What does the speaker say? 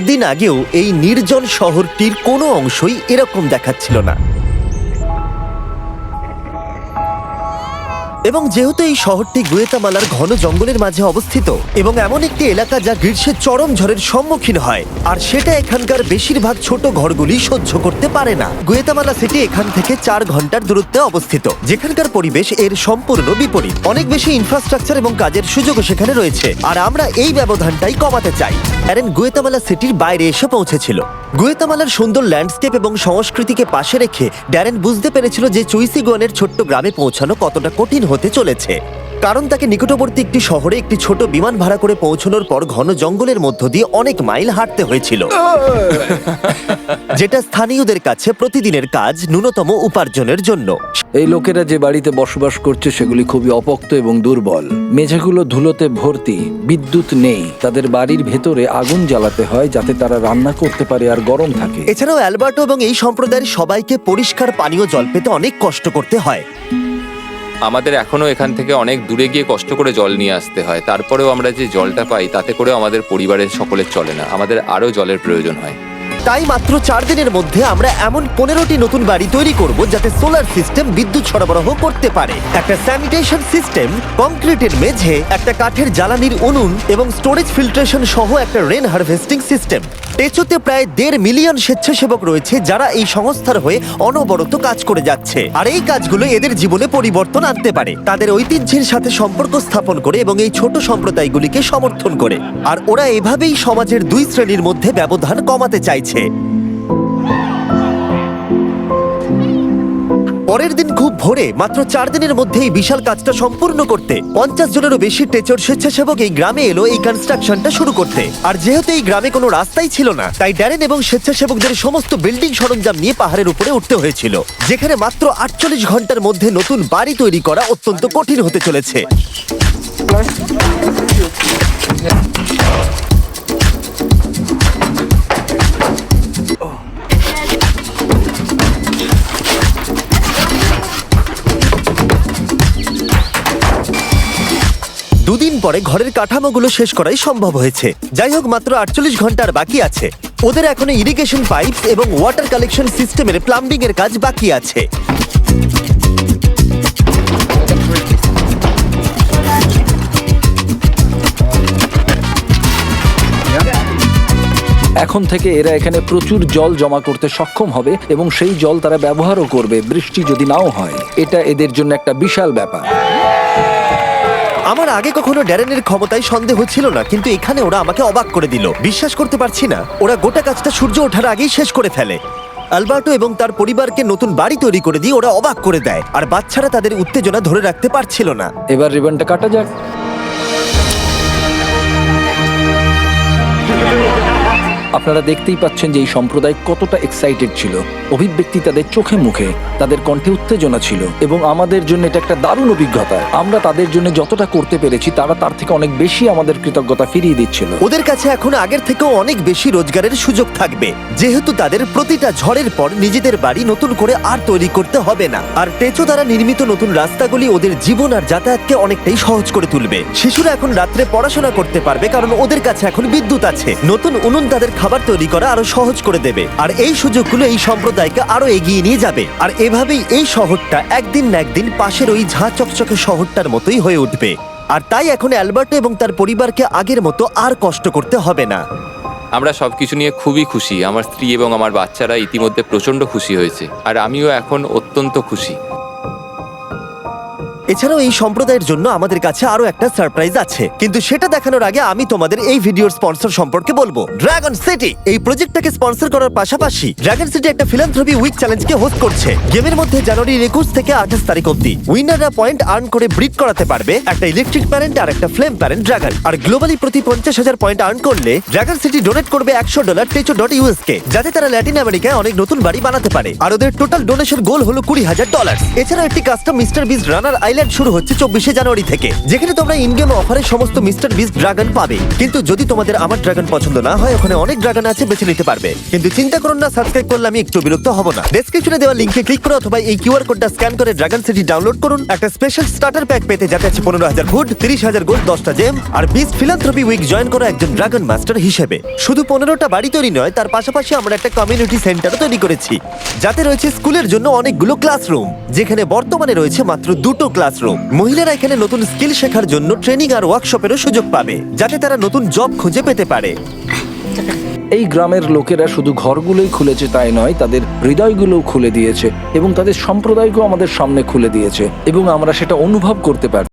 দিন আগেও এই নির্জন শহরটির কোনো অংশই এরকম দেখাচ্ছিল না। এবং যেহেতু এই শহরটি গুয়েতামালার ঘন জঙ্গলের মাঝে অবস্থিত, এবং এমন একটি এলাকা যা গ্রীষ্মের চরম ঝড়ের সম্মুখীন হয়, আর সেটা এখানকার বেশিরভাগ ছোট ঘরগুলি সহ্য করতে পারে না। গুয়েতামালা সিটি এখান থেকে চার ঘণ্টার দূরত্বে অবস্থিত, যেখানকার পরিবেশ এর সম্পূর্ণ বিপরীত। অনেক বেশি ইনফ্রাস্ট্রাকচার এবং কাজের সুযোগও সেখানে রয়েছে, আর আমরা এই ব্যবধানটাই কমাতে চাই। অ্যারেন গুয়েতামালা সিটির বাইরে এসে পৌঁছেছিল। গুয়েতামালার সুন্দর ল্যান্ডস্কেপ এবং সংস্কৃতিকে পাশে রেখে ড্যারেন বুঝতে পেরেছিল যে চুইসিগনের ছোট্ট গ্রামে পৌঁছানো কতটা কঠিন হতে চলেছে। কারণ তাকে নিকটবর্তী একটি শহরে একটি ছোট বিমান ভাড়া করে পৌঁছানোর পর ঘন জঙ্গলের মধ্য দিয়ে অনেক মাইল হাঁটতে হয়েছিল। যেটা স্থানীয়দের কাছে প্রতিদিনের কাজ ন্যূনতম উপার্জনের জন্য। এই লোকেরা যে বাড়িতে বসবাস করছে সেগুলি খুবই অপক্ত এবং দুর্বল। মেঝেগুলো ধুলোতে ভর্তি বিদ্যুৎ নেই তাদের বাড়ির ভেতরে আগুন জ্বালাতে হয় যাতে তারা রান্না করতে পারে আর গরম থাকে। এছাড়াও অ্যালবার্টো এবং এই সম্প্রদায়ের সবাইকে পরিষ্কার পানীয় জল পেতে অনেক কষ্ট করতে হয়। আমাদের এখনও এখান থেকে অনেক দূরে গিয়ে কষ্ট করে জল নিয়ে আসতে হয়। তারপরেও আমরা যে জলটা পাই, তাতে করেও আমাদের পরিবারের সকলের চলে না। আমাদের আরও জলের প্রয়োজন হয়। তাই মাত্র চার দিনের মধ্যে আমরা এমন পনেরোটি নতুন বাড়ি তৈরি করব যাতে সোলার সিস্টেম বিদ্যুৎ সরবরাহ করতে পারে। একটা স্যানিটেশন সিস্টেম কংক্রিটের মেঝে, একটা কাঠের জ্বালানির উনুন এবং স্টোরেজ ফিল্ট্রেশন সহ একটা রেন হারভেস্টিং সিস্টেম টেচোতে প্রায় দেড় মিলিয়ন স্বেচ্ছাসেবক রয়েছে যারা এই সংস্থার হয়ে অনবরত কাজ করে যাচ্ছে। আর এই কাজগুলো এদের জীবনে পরিবর্তন আনতে পারে। তাদের ঐতিহ্যের সাথে সম্পর্ক স্থাপন করে এবং এই ছোট সম্প্রদায়গুলিকে সমর্থন করে। আর ওরা এভাবেই সমাজের দুই শ্রেণির মধ্যে ব্যবধান কমাতে চাইছে। পরের দিন খুব ভোরে, মাত্র চার দিনের মধ্যে এই বিশাল কাজটা সম্পূর্ণ করতে। পঞ্চাশ জনেরও বেশি টেচর স্বেচ্ছাসেবক এই গ্রামে এলো এই কনস্ট্রাকশনটা শুরু করতে। আর যেহেতু এই গ্রামে কোনো রাস্তাই ছিল না, তাই ড্যারেন এবং স্বেচ্ছাসেবকদের সমস্ত বিল্ডিং সরঞ্জাম নিয়ে পাহাড়ের উপরে উঠতে হয়েছিল, যেখানে মাত্র আটচল্লিশ ঘণ্টার মধ্যে নতুন বাড়ি তৈরি করা অত্যন্ত কঠিন হতে চলেছে। পরে ঘরের কাঠামোগুলো শেষ করাই সম্ভব হয়েছে। যাই হোক, মাত্র আটচল্লিশ ঘণ্টার বাকি আছে। ওদের এখনও ইরিগেশন পাইপ এবং ওয়াটার কালেকশন সিস্টেমের প্লাম্বিং এর কাজ বাকি আছে। এখন থেকে এরা এখানে প্রচুর জল জমা করতে সক্ষম হবে এবং সেই জল তারা ব্যবহারও করবে, বৃষ্টি যদি নাও হয়। এটা এদের জন্য একটা বিশাল ব্যাপার। আমার আগে কখনো ড্যারেনের ক্ষমতায় সন্দেহ ছিল না, কিন্তু এখানে ওরা আমাকে অবাক করে দিল। বিশ্বাস করতে পারছি না। ওরা গোটা কাজটা সূর্য ওঠার আগেই শেষ করে ফেলে। আলবার্টো এবং তার পরিবারকে নতুন বাড়ি তৈরি করে দিয়ে ওরা অবাক করে দেয়, আর বাচ্চারা তাদের উত্তেজনা ধরে রাখতে পারছিল না। এবার রিবনটা কাটা যাক। আপনারা দেখতেই পাচ্ছেন যে এই সম্প্রদায় কতটা এক্সাইটেড ছিল। অভিব্যক্তি তাদের চোখে মুখে, তাদের কণ্ঠে উত্তেজনা ছিল এবং আমাদের জন্য এটা একটা দারুণ অভিজ্ঞতা। আমরা তাদের জন্য যতটা করতে পেরেছি, তারা তার থেকে অনেক বেশি আমাদের কৃতজ্ঞতা ফিরিয়ে দিচ্ছিল। ওদের কাছে এখন আগের থেকেও অনেক বেশি রোজগারের সুযোগ থাকবে। যেহেতু তাদের প্রতিটা ঝড়ের পর নিজেদের বাড়ি নতুন করে আর তৈরি করতে হবে না। আর টেচো দ্বারা নির্মিত নতুন রাস্তাগুলি ওদের জীবন আর যাতায়াতকে অনেকটাই সহজ করে তুলবে। শিশুরা এখন রাত্রে পড়াশোনা করতে পারবে, কারণ ওদের কাছে এখন বিদ্যুৎ আছে। নতুন উনুন তাদের খাবার তৈরি করা আরও সহজ করে দেবে। আর এই সুযোগগুলো এই সম্প্রদায়কে আরও এগিয়ে নিয়ে যাবে। আর এভাবেই এই শহরটা একদিন না একদিন পাশের ওই ঝাঁ চকচকে শহরটার মতোই হয়ে উঠবে। আর তাই এখন অ্যালবার্টো এবং তার পরিবারকে আগের মতো আর কষ্ট করতে হবে না। আমরা সবকিছু নিয়ে খুবই খুশি। আমার স্ত্রী এবং আমার বাচ্চারা ইতিমধ্যে প্রচণ্ড খুশি হয়েছে। আর আমিও এখন অত্যন্ত খুশি। এছাড়াও এই সম্প্রদায়ের জন্য আমাদের কাছে আরও একটা সারপ্রাইজ আছে। কিন্তু সেটা দেখানোর আগে আমি তোমাদের এই ভিডিওর স্পন্সর সম্পর্কে বলব। ড্রাগন সিটি এই প্রজেক্টটাকে স্পন্সর করার পাশাপাশি ড্রাগন সিটি একটা ফিলান্থ্রপি উইক চ্যালেঞ্জকে হোস্ট করছে। গেমের মধ্যে জানুয়ারির একুশ থেকে আঠাশ তারিখ অব্দি উইনাররা পয়েন্ট আর্ন করে ব্রিড করাতে পারবে একটা ইলেকট্রিক প্যারেন্ট আর একটা ফ্লেম প্যারেন্ট ড্রাগন আর গ্লোবালি প্রতি পঞ্চাশ হাজার পয়েন্ট আর্ন করলে ড্রাগন সিটি ডোনেট করবে একশো ডলার টেচো ডট ইউএস কে যাতে তারা ল্যাটিন আমেরিকায় অনেক নতুন বাড়ি বানাতে পারে। আর ওদের টোটাল ডোনেশন গোল হলো কুড়ি হাজার ডলার এছাড়া একটি কাস্টম মিস্টার বিস রানার আইল্যান্ড আইল্যান্ড শুরু হচ্ছে চব্বিশে জানুয়ারি থেকে, যেখানে তোমরা ইন গেম অফারে সমস্ত মিস্টার বিস ড্রাগন পাবে। কিন্তু যদি তোমাদের আমার ড্রাগন পছন্দ না হয়, ওখানে অনেক ড্রাগন আছে বেছে নিতে পারবে। কিন্তু চিন্তা করুন না সাবস্ক্রাইব করলে আমি একটু বিরক্ত হব না। ডেসক্রিপশনে দেওয়া লিঙ্কে ক্লিক করে অথবা এই কিউআর কোডটা স্ক্যান করে ড্রাগন সিটি ডাউনলোড করুন। একটা স্পেশাল স্টার্টার প্যাক পেতে যাতে আছে পনেরো হাজার ফুড তিরিশ হাজার গোল্ড দশটা জেম আর বিস ফিলান্থ্রপি উইক জয়েন করা একজন ড্রাগন মাস্টার হিসেবে। শুধু পনেরোটা বাড়ি তৈরি নয়, তার পাশাপাশি আমরা একটা কমিউনিটি সেন্টারও তৈরি করেছি। যাতে রয়েছে স্কুলের জন্য অনেকগুলো ক্লাসরুম যেখানে বর্তমানে রয়েছে মাত্র দুটো ক্লাসরুম মহিলারা এখানে নতুন স্কিল শেখার জন্য ট্রেনিং আর ওয়ার্কশপেরও সুযোগ পাবে, যাতে তারা নতুন জব খুঁজে পেতে পারে। এই গ্রামের লোকেরা শুধু ঘরগুলোই খুলেছে তাই নয়, তাদের হৃদয়গুলোও খুলে দিয়েছে এবং তাদের সম্প্রদায়কেও আমাদের সামনে খুলে দিয়েছে এবং আমরা সেটা অনুভব করতে পারছি।